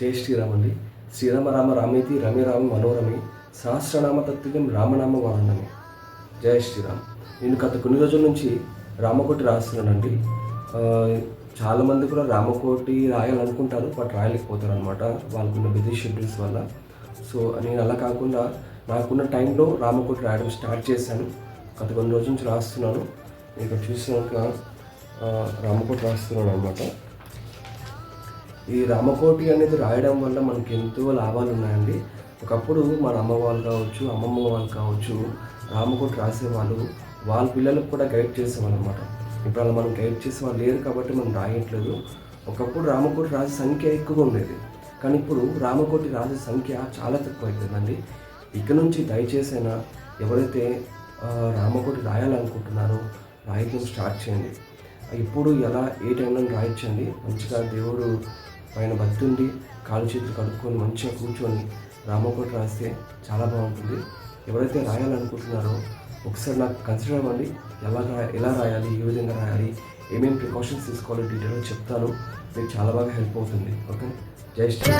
జై శ్రీరామ్ అండి శ్రీరామ రామ రామేతి రమే రామ మనోరమే సహస్రనామ తత్వం రామనామ వారణమే. జై శ్రీరామ్. నేను గత కొన్ని రోజుల నుంచి రామకోటి రాస్తున్నానండి. చాలామంది కూడా రామకోటి రాయాలనుకుంటారు బట్ రాయలేకపోతారు అనమాట వాళ్ళకున్న బిజీ షెడ్యూల్స్ వల్ల. సో నేను అలా కాకుండా నాకున్న టైంలో రామకోటి రాయడం స్టార్ట్ చేశాను. గత కొన్ని రోజుల నుంచి రాస్తున్నాను. ఇక్కడ చూసినాక రామకోటి రాస్తున్నాను అనమాట ఈ రామకోటి అనేది రాయడం వల్ల మనకి ఎంతో లాభాలు ఉన్నాయండి. ఒకప్పుడు మన అమ్మ వాళ్ళు కావచ్చు అమ్మమ్మ వాళ్ళు కావచ్చు రామకోటి రాసేవాళ్ళు వాళ్ళ పిల్లలకు కూడా గైడ్ చేసేవాళ్ళు అనమాట ఇప్పుడు అలా మనం గైడ్ చేసే వాళ్ళు లేరు కాబట్టి మనం రాయట్లేదు. ఒకప్పుడు రామకోటి రాసే సంఖ్య ఎక్కువ ఉండేది. కానీ ఇప్పుడు రామకోటి రాసే సంఖ్య చాలా తక్కువ అయిపోయిందండి ఇక నుంచి దయచేసి అయినా ఎవరైతే రామకోటి రాయాలనుకుంటున్నారో రాయటం స్టార్ట్ చేయండి. ఇప్పుడు ఎలా ఏ టైంలో రాయించండి మంచిగా దేవుడు ఆయన బతుండి కాలు చేతులు కడుక్కొని మంచిగా కూర్చొని రామకోట రాస్తే చాలా బాగుంటుంది. ఎవరైతే రాయాలనుకుంటున్నారో ఒకసారి నాకు కన్సిడర్ అవ్వండి. ఎలా రా- ఎలా రాయాలి ఏ విధంగా రాయాలి ఏమేమి ప్రికాషన్స్ తీసుకోవాలో డీటెయిల్గా చెప్తాను. మీకు చాలా బాగా హెల్ప్ అవుతుంది. ఓకే జై శ్రీ